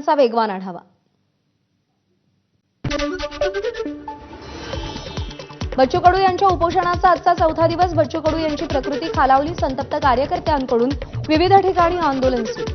बातम्यांचा वेगवान आढावा. बच्चू कडू यांच्या उपोषणाचा आजचा चौथा दिवस बच्चू कडू यांची प्रकृती खालावली संतप्त कार्यकर्त्यांकडून विविध ठिकाणी आंदोलन सुरू.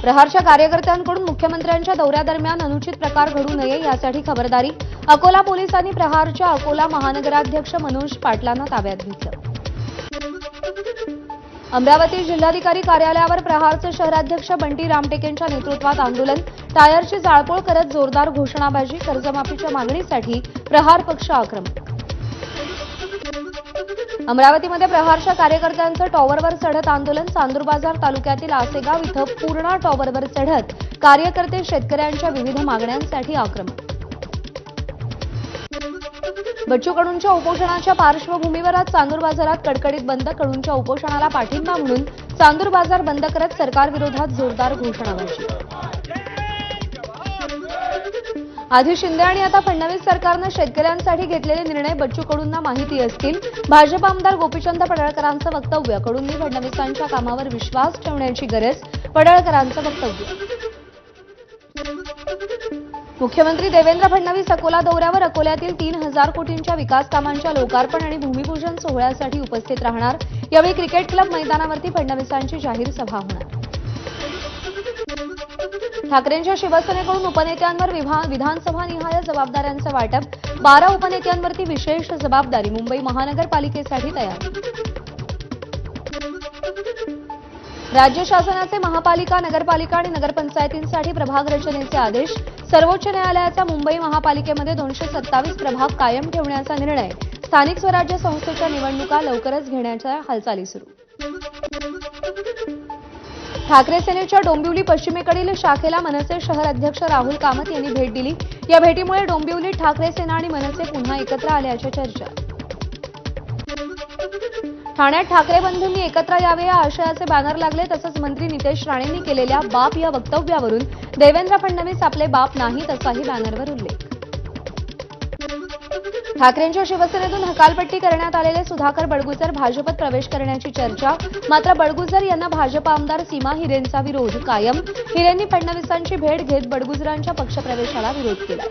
प्रहारच्या कार्यकर्त्यांकडून मुख्यमंत्र्यांच्या दौऱ्यादरम्यान अनुचित प्रकार घडू नये यासाठी खबरदारी अकोला पोलिसांनी प्रहारच्या अकोला महानगराध्यक्ष मनोज पाटलांना ताब्यात घेतलं. अमरावती जिल्हाधिकारी कार्यालयावर प्रहारचे शहराध्यक्ष बंटी रामटेकेंच्या नेतृत्वात आंदोलन. टायरची जाळपोळ करत जोरदार घोषणाबाजी कर्जमाफीच्या मागणीसाठी प्रहार पक्ष आक्रमक. अमरावतीमध्ये प्रहारच्या कार्यकर्त्यांचं टॉवरवर चढत आंदोलन चांदूरबाजार तालुक्यातील आसेगाव इथं पूर्णा टॉवरवर चढत कार्यकर्ते शेतकऱ्यांच्या विविध मागण्यांसाठी आक्रमक. बच्चू कडूंच्या उपोषणाच्या पार्श्वभूमीवर आज चांदूर बाजारात कडकडीत बंद कडूंच्या उपोषणाला पाठिंबा म्हणून चांदूर बाजार बंद करत सरकारविरोधात जोरदार घोषणाबाजी आधी शिंदे आणि आता फडणवीस सरकारनं शेतकऱ्यांसाठी घेतलेले निर्णय बच्चू कडूंना माहिती असतील. भाजप आमदार गोपीचंद पडळकरांचं वक्तव्य कडूंनी फडणवीसांच्या कामावर विश्वास ठेवण्याची गरज पडळकरांचं वक्तव्य. मुख्यमंत्री देवेंद्र फडणवीस अकोला दौऱ्यावर अकोल्यातील तीन हजार कोटींच्या विकास कामांच्या लोकार्पण आणि भूमिपूजन सोहळ्यासाठी उपस्थित राहणार. यावेळी क्रिकेट क्लब मैदानावरती फडणवीसांची जाहीर सभा होणार. ठाकरेंच्या शिवसेनेकडून उपनेत्यांवर विधानसभा निहाय जबाबदाऱ्यांचं वाटप. बारा उपनेत्यांवरती विशेष जबाबदारी मुंबई महानगरपालिकेसाठी तयार. राज्य शासनाचे महापालिका नगरपालिका आणि नगरपंचायतींसाठी प्रभाग रचनेचे आदेश. सर्वोच्च न्यायालयाचा मुंबई महापालिकेमध्ये दोनशे सत्तावीस प्रभाग कायम ठेवण्याचा निर्णय स्थानिक स्वराज्य संस्थेच्या निवडणुका लवकरच घेण्याच्या हालचाली सुरू. ठाकरे सेनेच्या डोंबिवली पश्चिमेकडील शाखेला मनसे शहर अध्यक्ष राहुल कामत यांनी भेट दिली. या भेटीमुळे डोंबिवली ठाकरे सेना आणि मनसे पुन्हा एकत्र आल्याच्या चर्चा ठाण्यात ठाकरे बंधूंनी एकत्र यावे या आशयाचे बॅनर लागले तसंच मंत्री नितेश राणेंनी केलेल्या बाप या वक्तव्यावरून देवेंद्र फडणवीस आपले बाप नाहीत असाही बॅनरवर उल्लेख. ठाकरेंच्या शिवसेनेतून हकालपट्टी करण्यात आलेले सुधाकर बडगुजर भाजपत प्रवेश करण्याची चर्चा मात्र बडगुजर यांना भाजप आमदार सीमा हिरेंचा विरोध कायम हिरेंनी फडणवीसांची भेट घेत बडगुजरांच्या पक्षप्रवेशाला विरोध केला.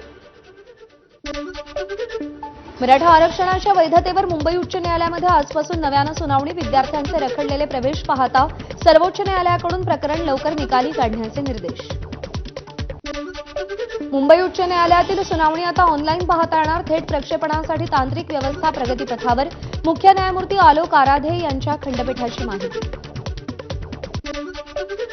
मराठा आरक्षणाच्या वैधतेवर मुंबई उच्च न्यायालयामध्ये आजपासून नव्यानं सुनावणी विद्यार्थ्यांचे रखडलेले प्रवेश पाहता सर्वोच्च न्यायालयाकडून प्रकरण लवकर निकाली काढण्याचे निर्देश. मुंबई उच्च न्यायालयातील सुनावणी आता ऑनलाईन पाहता येणार. थेट प्रक्षेपणासाठी तांत्रिक व्यवस्था प्रगतीपथावर. मुख्य न्यायमूर्ती आलोक आराधे यांच्या खंडपीठाची माहिती.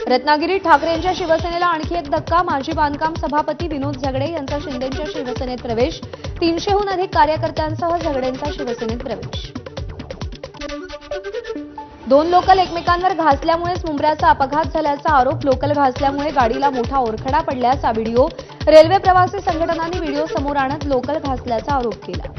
रत्नागिरीत ठाकरेंच्या शिवसेनेला आणखी एक धक्का. माजी बांधकाम सभापती विनोद झगडे यांचा शिंदेच्या शिवसेनेत प्रवेश. तीनशेहून अधिक कार्यकर्त्यांसह झगड्यांचा शिवसेनेत प्रवेश. दोन लोकल एकमेकांवर घासल्यामुळेच मुंबऱ्याचा अपघात झाल्याचा आरोप लोकल घासल्यामुळे गाडीला मोठा ओरखडा पडल्याचा व्हिडिओ रेल्वे प्रवासी संघटनांनी व्हिडिओ समोर आणत लोकल घासल्याचा आरोप केला.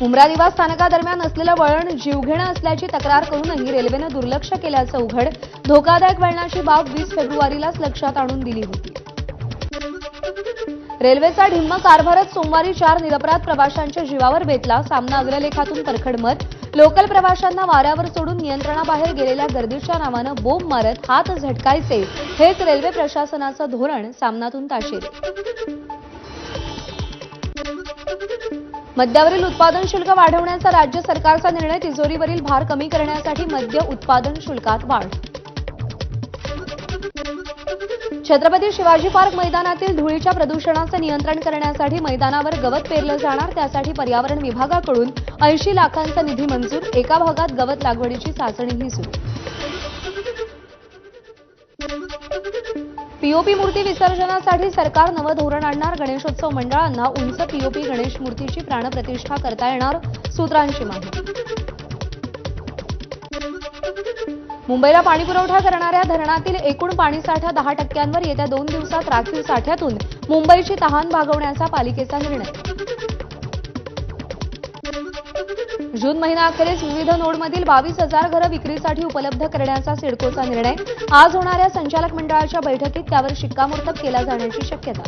मुंब्रा निवास स्थानकादरम्यान असलेलं वळण जीवघेणं असल्याची तक्रार करूनही रेल्वेनं दुर्लक्ष केल्याचं उघड धोकादायक वळणाची बाब वीस फेब्रुवारीलाच लक्षात आणून दिली होती. रेल्वेचा ढिम्म कारभारच सोमवारी चार निरपराध प्रवाशांच्या जीवावर बेतला. सामना अग्रलेखातून परखड मत. लोकल प्रवाशांना वाऱ्यावर सोडून नियंत्रणाबाहेर गेलेल्या गर्दीच्या नावानं बोंब मारत हात झटकायचे. हेच रेल्वे प्रशासनाचं धोरण सामनातून ताशेर मद्यावरील उत्पादन शुल्क वाढवण्याचा राज्य सरकारचा निर्णय तिजोरीवरील भार कमी करण्यासाठी मद्य उत्पादन शुल्कात वाढ. छत्रपती शिवाजी पार्क मैदानातील धुळीच्या प्रदूषणाचं नियंत्रण करण्यासाठी मैदानावर गवत पेरलं जाणार त्यासाठी पर्यावरण विभागाकडून ऐंशी लाखांचा निधी मंजूर एका भागात गवत लागवडीची चाचणीही सुरू. पीओपी मूर्ती विसर्जनासाठी सरकार नवं धोरण आणणार गणेशोत्सव मंडळांना उंच पीओपी गणेश मूर्तीची प्राणप्रतिष्ठा करता येणार सूत्रांची माहिती. मुंबईला पाणीपुरवठा करणाऱ्या धरणातील एकूण पाणीसाठा दहा टक्क्यांवर येत्या दोन दिवसात राखीव साठ्यातून मुंबईची तहान भागवण्याचा पालिकेचा निर्णय. जून महिन्याअखेरीस विविध नोडमधील बावीस हजार घरं विक्रीसाठी उपलब्ध करण्याचा सिडकोचा निर्णय. आज होणाऱ्या संचालक मंडळाच्या बैठकीत त्यावर शिक्कामोर्तब केला जाण्याची शक्यता.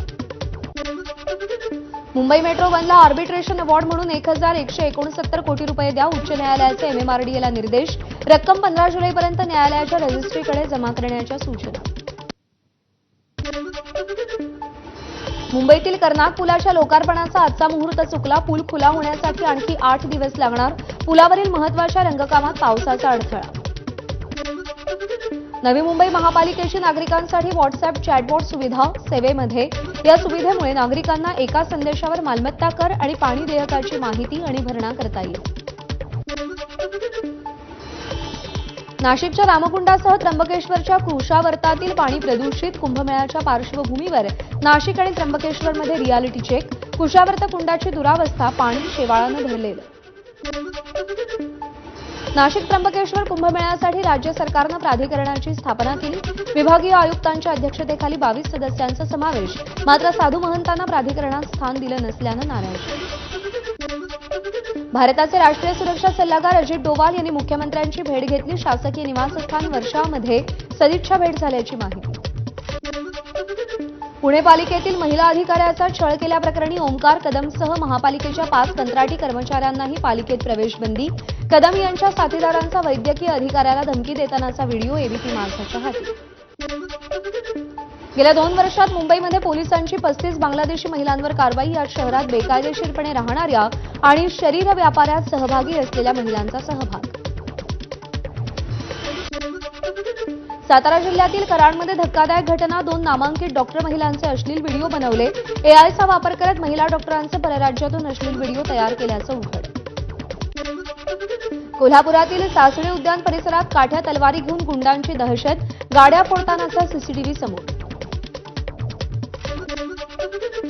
मुंबई मेट्रो वनला आर्बिट्रेशन अवॉर्ड म्हणून एक हजार एकशे एकोणसत्तर कोटी रुपये द्या उच्च न्यायालयाचे एमएमआरडीएला निर्देश. रक्कम पंधरा जुलैपर्यंत न्यायालयाच्या रजिस्ट्रीकडे जमा करण्याच्या सूचना. मुंबईतील कर्नाक पुलाच्या लोकार्पणाचा आजचा मुहूर्त चुकला. पूल खुला होण्यासाठी आणखी आठ दिवस लागणार. पुलावरील महत्त्वाच्या रंगकामात पावसाचा अडथळा. नवी मुंबई महापालिकेची नागरिकांसाठी व्हॉट्सअप चॅटबॉट सुविधा सेवेमध्ये. या सुविधेमुळे नागरिकांना एका संदेशावर मालमत्ता कर आणि पाणी देयकाची माहिती आणि भरणा करता येईल. नाशिकच्या रामकुंडासह त्र्यंबकेश्वरच्या कृषावर्तातील पाणी प्रदूषित कुंभमेळ्याच्या पार्श्वभूमीवर नाशिक आणि त्र्यंबकेश्वरमध्ये रियालिटी चेक कुशावर्त कुंडाची दुरावस्था पाणी शेवाळानं भरलेलं. नाशिक त्र्यंबकेश्वर कुंभमेळ्यासाठी राज्य सरकारनं प्राधिकरणाची स्थापना केली. विभागीय आयुक्तांच्या अध्यक्षतेखाली बावीस सदस्यांचा समावेश. मात्र साधू महंतांना प्राधिकरणात स्थान दिलं नसल्यानं नाराज. भारताचे राष्ट्रीय सुरक्षा सल्लागार अजित डोवाल यांनी मुख्यमंत्र्यांची भेट घेतली. शासकीय निवासस्थान वर्षामध्ये सदिच्छा भेट झाल्याची माहिती. पुणे पालिकेतील महिला अधिकाऱ्याचा छळ केल्याप्रकरणी ओंकार कदमसह महापालिकेच्या पाच कंत्राटी कर्मचाऱ्यांनाही पालिकेत प्रवेशबंदी. कदम यांच्या साथीदारांचा वैद्यकीय अधिकाऱ्याला धमकी देतानाचा व्हिडिओ एबीपी माणसाच्या हाती गेल्या दोन वर्षात मुंबईमध्ये पोलिसांची पस्तीस बांगलादेशी महिलांवर कारवाई या शहरात बेकायदेशीरपणे राहणाऱ्या आणि शरीर व्यापारात सहभागी असलेल्या महिलांचा सहभाग. सातारा जिल्ह्यातील कराडमध्ये धक्कादायक घटना दोन नामांकित डॉक्टर महिलांचे अश्लील व्हिडिओ बनवले. एआयचा वापर करत महिला डॉक्टरांचे परराज्यातून अश्लील व्हिडिओ तयार केल्याचं उघड. कोल्हापुरातील सासणे उद्यान परिसरात काठ्या तलवारी घेऊन गुंडांची दहशत गाड्या फोडतानाचा सीसीटीव्ही समोर.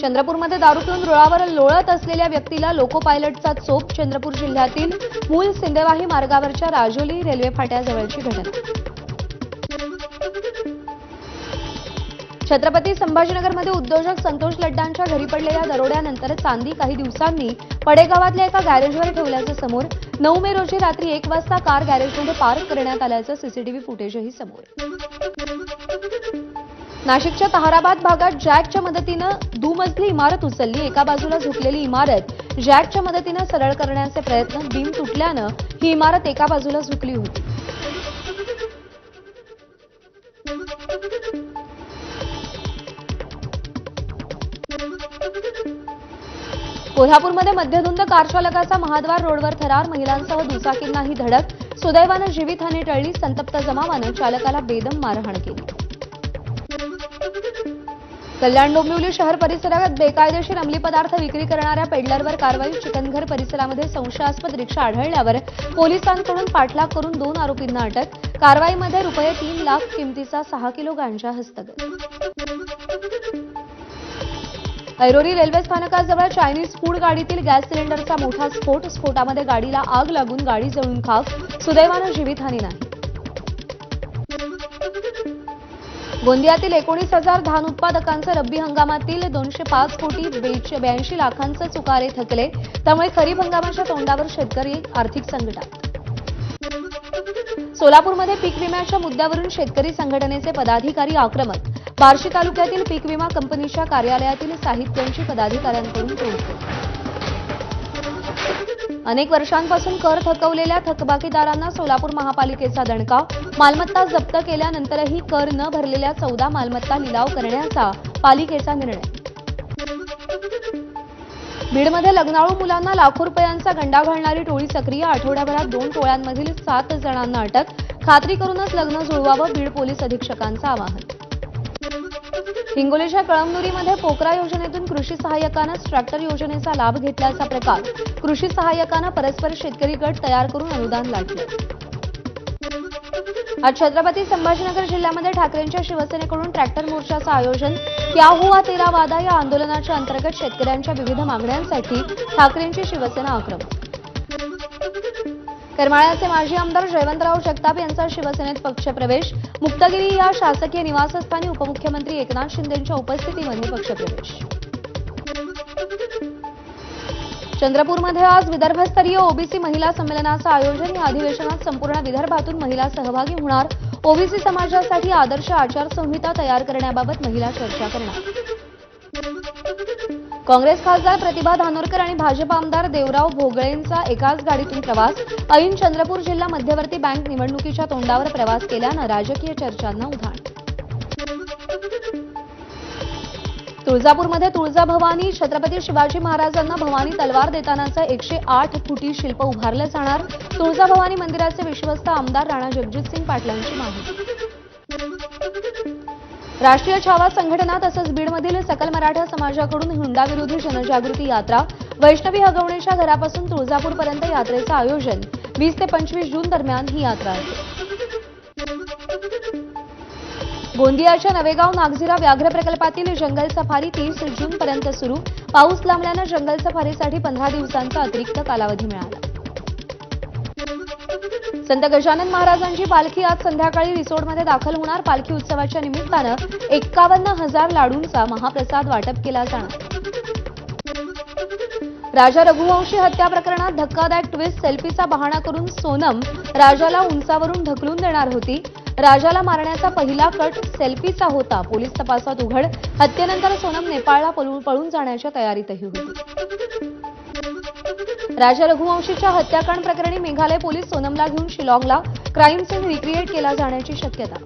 चंद्रपूरमध्ये दारू पिऊन रुळावर लोळत असलेल्या व्यक्तीला लोको पायलटचा चोप चंद्रपूर जिल्ह्यातील मूल सिंदेवाही मार्गावरच्या राजोली रेल्वे फाट्याजवळची घटना. छत्रपती संभाजीनगरमध्ये उद्योजक संतोष लड्डांच्या घरी पडलेल्या दरोड्यानंतर चांदी काही दिवसांनी पडेगावातल्या एका गॅरेजवर ठेवल्याचं समोर नऊ मे रोजी रात्री एक वाजता कार गॅरेजमध्ये पार्क करण्यात आल्याचं सीसीटीव्ही फुटेजही समोर नाशिकच्या तहाराबाद भागात जॅकच्या मदतीनं दुमजली इमारत उचलली. एका बाजूला झुकलेली इमारत जॅकच्या मदतीनं सरळ करण्याचे प्रयत्न बीम तुटल्यानं ही इमारत एका बाजूला झुकली होती. कोल्हापूरमध्ये मध्यधुंद कारचालकाचा महाद्वार रोडवर थरार महिलांसह दुचाकींनाही धडक. सुदैवानं जीवितहानी टळली. संतप्त जमावानं चालकाला बेदम मारहाण केली. कल्याण डोंबिवली शहर परिसरात बेकायदेशीर अंमली पदार्थ विक्री करणाऱ्या पेडलरवर कारवाई. चिकनघर परिसरामध्ये संशयास्पद रिक्षा आढळल्यावर पोलिसांकडून पाठलाग करून दोन आरोपींना अटक. कारवाईमध्ये रुपये तीन लाख किमतीचा सहा किलो गांजा हस्तगत. ऐरोली रेल्वे स्थानकाजवळ चायनीज फूड गाडीतील गॅस सिलेंडरचा मोठा स्फोट स्फोटामध्ये गाडीला आग लागून गाडी जळून खाक सुदैवानं जीवितहानी नाही. गोंदियातील एकोणीस हजार धान उत्पादकांचं रब्बी हंगामातील दोनशे पाच कोटी ब्याऐंशी लाखांचं चुकारे थकले त्यामुळे खरीप हंगामाच्या तोंडावर शेतकरी आर्थिक संकटात. सोलापूरमध्ये पीक विम्याच्या मुद्द्यावरून शेतकरी संघटनेचे पदाधिकारी आक्रमक बार्शी तालुक्यातील पीक विमा कंपनीच्या कार्यालयातील साहित्यांची पदाधिकाऱ्यांकडून तोडफोड. अनेक वर्षांपासून कर थकवलेल्या थकबाकीदारांना सोलापूर महापालिकेचा दणकाव मालमत्ता जप्त केल्यानंतरही कर न भरलेल्या चौदा मालमत्ता लिलाव करण्याचा पालिकेचा निर्णय. बीडमध्ये लग्नाळू मुलांना लाखो रुपयांचा गंडा घालणारी टोळी सक्रिय आठवड्याभरात दोन टोळ्यांमधील सात जणांना अटक खात्री करूनच लग्न जुळवावं बीड पोलीस अधीक्षकांचं आवाहन. हिंगोलीच्या कळमनुरीमध्ये पोकरा योजनेतून कृषी सहाय्यकानंच ट्रॅक्टर योजनेचा लाभ घेतल्याचा प्रकार. कृषी सहाय्यकानं परस्पर शेतकरी गट तयार करून अनुदान लाटलं. आज छत्रपती संभाजीनगर जिल्ह्यामध्ये ठाकरेंच्या शिवसेनेकडून ट्रॅक्टर मोर्चाचं आयोजन. क्या हुआ तेरा वादा या आंदोलनाच्या अंतर्गत शेतकऱ्यांच्या विविध मागण्यांसाठी ठाकरेंची शिवसेना आक्रमक. करमाळ्याचे माजी आमदार जयवंतराव जगताप यांचा शिवसेनेत पक्षप्रवेश. मुक्तागिरी या शासकीय निवासस्थानी उपमुख्यमंत्री एकनाथ शिंदेंच्या उपस्थितीमध्ये पक्षप्रवेश. चंद्रपूरमध्ये आज विदर्भस्तरीय ओबीसी महिला संमेलनाचं आयोजन. या अधिवेशनात संपूर्ण विदर्भातून महिला सहभागी होणार. ओबीसी समाजासाठी आदर्श आचारसंहिता तयार करण्याबाबत महिला चर्चा करणार. काँग्रेस खासदार प्रतिभा धानोरकर आणि भाजप आमदार देवराव भोगळेंचा एकाच गाडीतून प्रवास. ऐन चंद्रपूर जिल्हा मध्यवर्ती बँक निवडणुकीच्या तोंडावर प्रवास केल्यानं राजकीय चर्चांना उधाण. तुळजापूरमध्ये तुळजाभवानी छत्रपती शिवाजी महाराजांना भवानी तलवार देतानाचं एकशे आठ फुटी शिल्प उभारलं जाणार. तुळजाभवानी मंदिराचे विश्वस्त आमदार राणा जगजितसिंग पाटलांची माहिती. राष्ट्रीय छावा संघटना तसंच बीडमधील सकल मराठा समाजाकडून हुंडाविरोधी जनजागृती यात्रा वैष्णवी हगवणेच्या घरापासून तुळजापूरपर्यंत यात्रेचं आयोजन वीस ते पंचवीस जून दरम्यान ही यात्रा आहे. गोंदियाच्या नवेगाव नागझिरा व्याघ्र प्रकल्पातील जंगल सफारी तीस जूनपर्यंत सुरू. पाऊस लांबल्यानं जंगल सफारीसाठी पंधरा दिवसांचा अतिरिक्त कालावधी मिळाला. संत गजानन महाराजांची पालखी आज संध्याकाळी रिसोडमध्ये दाखल होणार. पालखी उत्सवाच्या निमित्तानं एक्कावन्न हजार लाडूंचा महाप्रसाद वाटप केला जाणार. राजा रघुवंशी हत्या प्रकरणात धक्कादायक ट्विस्ट सेल्फीचा बहाणा करून सोनम राजाला उंचावरून ढकलून देणार होती. राजाला मारण्याचा पहिला कट सेल्फीचा होता. पोलीस तपासात उघड. हत्येनंतर सोनम नेपाळला पळून पळून जाण्याच्या तयारीतही होती. राजा रघुवंशीच्या हत्याकांड प्रकरणी मेघालय पोलीस सोनमला घेऊन शिलाँगला क्राईम सीन रिक्रिएट केला जाण्याची शक्यता.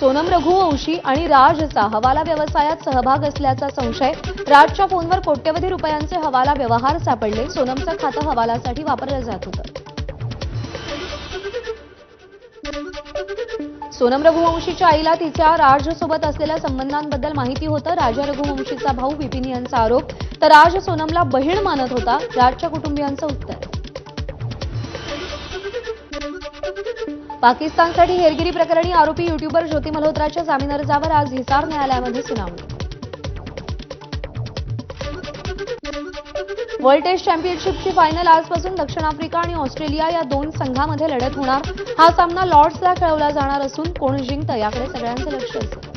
सोनम रघुवंशी आणि राजचा हवाला व्यवसायात सहभाग असल्याचा संशय राजच्या फोनवर कोट्यवधी रुपयांचे हवाला व्यवहार सापडले सोनमचं खातं हवालासाठी वापरलं जात होतं. सोनम रघुवंशीच्या आईला तिच्या राजसोबत असलेल्या संबंधांबद्दल माहिती होतं. राजा रघुवंशीचा भाऊ विपिन यांचा आरोप तर राज सोनमला बहीण मानत होता. राजच्या कुटुंबियांचं उत्तर. पाकिस्तानसाठी हेरगिरी प्रकरणी आरोपी युट्यूबर ज्योती मल्होत्राच्या जामीन अर्जावर आज हिसार न्यायालयामध्ये सुनावणी. वर्ल्ड टेस्ट चॅम्पियनशिपची फायनल आजपासून दक्षिण आफ्रिका आणि ऑस्ट्रेलिया या दोन संघामध्ये लढत होणार. हा सामना लॉर्ड्सला खेळवला जाणार असून कोण जिंकतं याकडे सगळ्यांचं लक्ष असेल